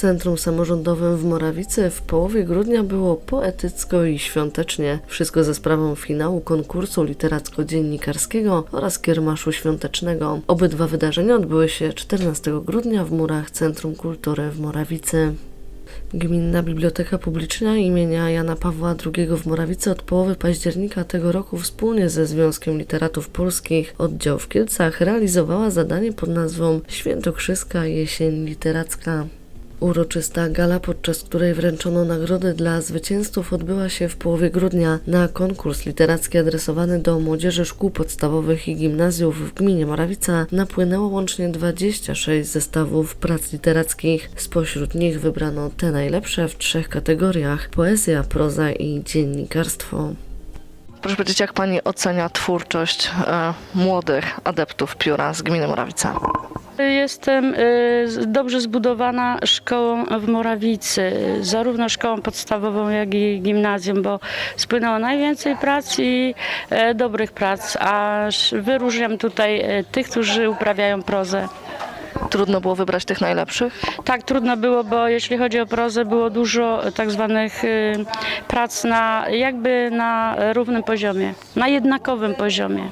Centrum Samorządowym w Morawicy w połowie grudnia było poetycko i świątecznie. Wszystko ze sprawą finału konkursu literacko-dziennikarskiego oraz kiermaszu świątecznego. Obydwa wydarzenia odbyły się 14 grudnia w murach Centrum Kultury w Morawicy. Gminna Biblioteka Publiczna imienia Jana Pawła II w Morawicy od połowy października tego roku wspólnie ze Związkiem Literatów Polskich oddział w Kielcach realizowała zadanie pod nazwą Świętokrzyska Jesień Literacka. Uroczysta gala, podczas której wręczono nagrody dla zwycięzców, odbyła się w połowie grudnia. Na konkurs literacki adresowany do młodzieży szkół podstawowych i gimnazjów w gminie Morawica napłynęło łącznie 26 zestawów prac literackich. Spośród nich wybrano te najlepsze w trzech kategoriach: poezja, proza i dziennikarstwo. Proszę powiedzieć, jak pani ocenia twórczość e, młodych adeptów pióra z gminy Morawica? Jestem y, dobrze zbudowana szkołą w Morawicy, zarówno szkołą podstawową, jak i gimnazjum, bo spłynęło najwięcej prac i e, dobrych prac, aż wyróżniam tutaj e, tych, którzy uprawiają prozę. Trudno było wybrać tych najlepszych? Tak trudno było, bo jeśli chodzi o prozę, było dużo tak zwanych y, prac na jakby na równym poziomie, na jednakowym poziomie.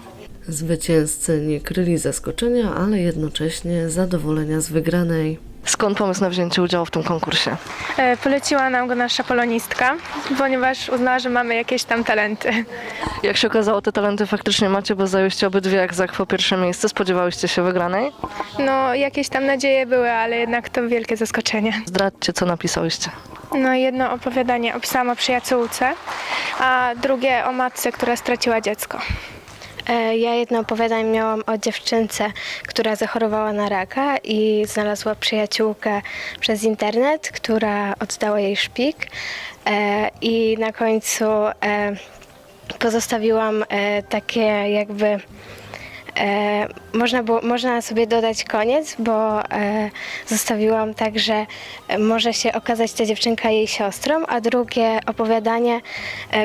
Zwycięzcy nie kryli zaskoczenia, ale jednocześnie zadowolenia z wygranej. Skąd pomysł na wzięcie udziału w tym konkursie? E, Poleciła nam go nasza polonistka, ponieważ uznała, że mamy jakieś tam talenty. Jak się okazało, te talenty faktycznie macie, bo zajęliście obydwie jak zakwo pierwsze miejsce. Spodziewałyście się wygranej? No, jakieś tam nadzieje były, ale jednak to wielkie zaskoczenie. Zdradźcie, co napisałyście. No, jedno opowiadanie opisałam o przyjaciółce, a drugie o matce, która straciła dziecko. E, Ja jedno opowiadanie miałam o dziewczynce, która zachorowała na raka i znalazła przyjaciółkę przez internet, która oddała jej szpik. E, I na końcu e, pozostawiłam takie jakby. E, można, było, można sobie dodać koniec, bo e, zostawiłam tak, że może się okazać ta dziewczynka jej siostrą, a drugie opowiadanie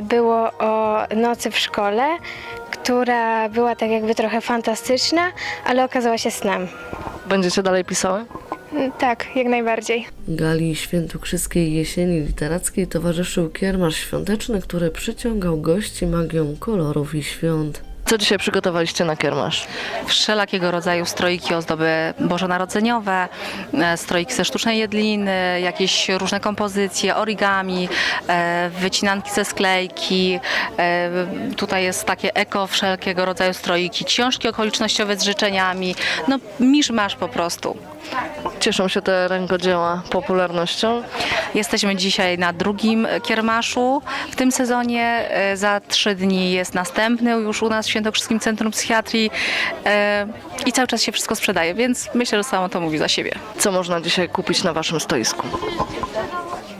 było o nocy w szkole, która była tak jakby trochę fantastyczna, ale okazała się snem. Będziecie dalej pisały? Mm, Tak, jak najbardziej. Gali Świętokrzyskiej Jesieni Literackiej towarzyszył kiermasz świąteczny, który przyciągał gości magią kolorów i świąt. Co dzisiaj przygotowaliście na kiermasz? wszelakiego rodzaju stroiki, ozdoby bożonarodzeniowe, e, stroiki ze sztucznej jedliny, jakieś różne kompozycje, origami, e, wycinanki ze sklejki. e, Tutaj jest takie eko wszelkiego rodzaju stroiki, książki okolicznościowe z życzeniami. No misz masz po prostu. Cieszą się te rękodzieła popularnością. Jesteśmy dzisiaj na drugim kiermaszu w tym sezonie. E, Za trzy dni jest następny już u nas w Świętokrzyskim Centrum Psychiatrii E, i cały czas się wszystko sprzedaje, więc myślę, że samo to mówi za siebie. Co można dzisiaj kupić na waszym stoisku?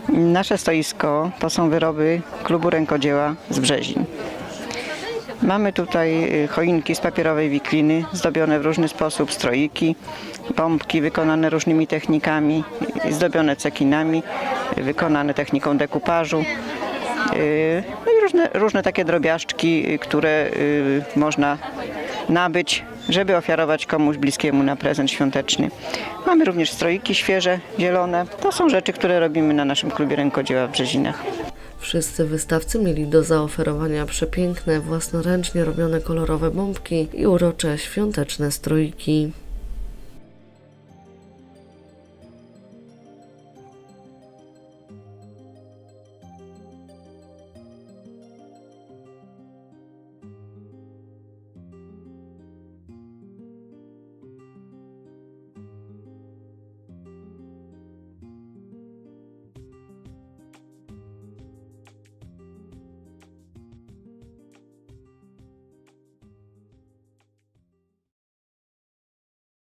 Nasze stoisko to są wyroby klubu rękodzieła z Brzezin. Mamy tutaj y, choinki z papierowej wikliny, zdobione w różny sposób, stroiki, bombki wykonane różnymi technikami, y, zdobione cekinami, y, wykonane techniką dekupażu. No i różne, różne takie drobiażdżki, które można nabyć, żeby ofiarować komuś bliskiemu na prezent świąteczny. Mamy również stroiki świeże, zielone. To są rzeczy, które robimy na naszym klubie rękodzieła w Brzezinach. Wszyscy wystawcy mieli do zaoferowania przepiękne, własnoręcznie robione kolorowe bombki i urocze świąteczne stroiki.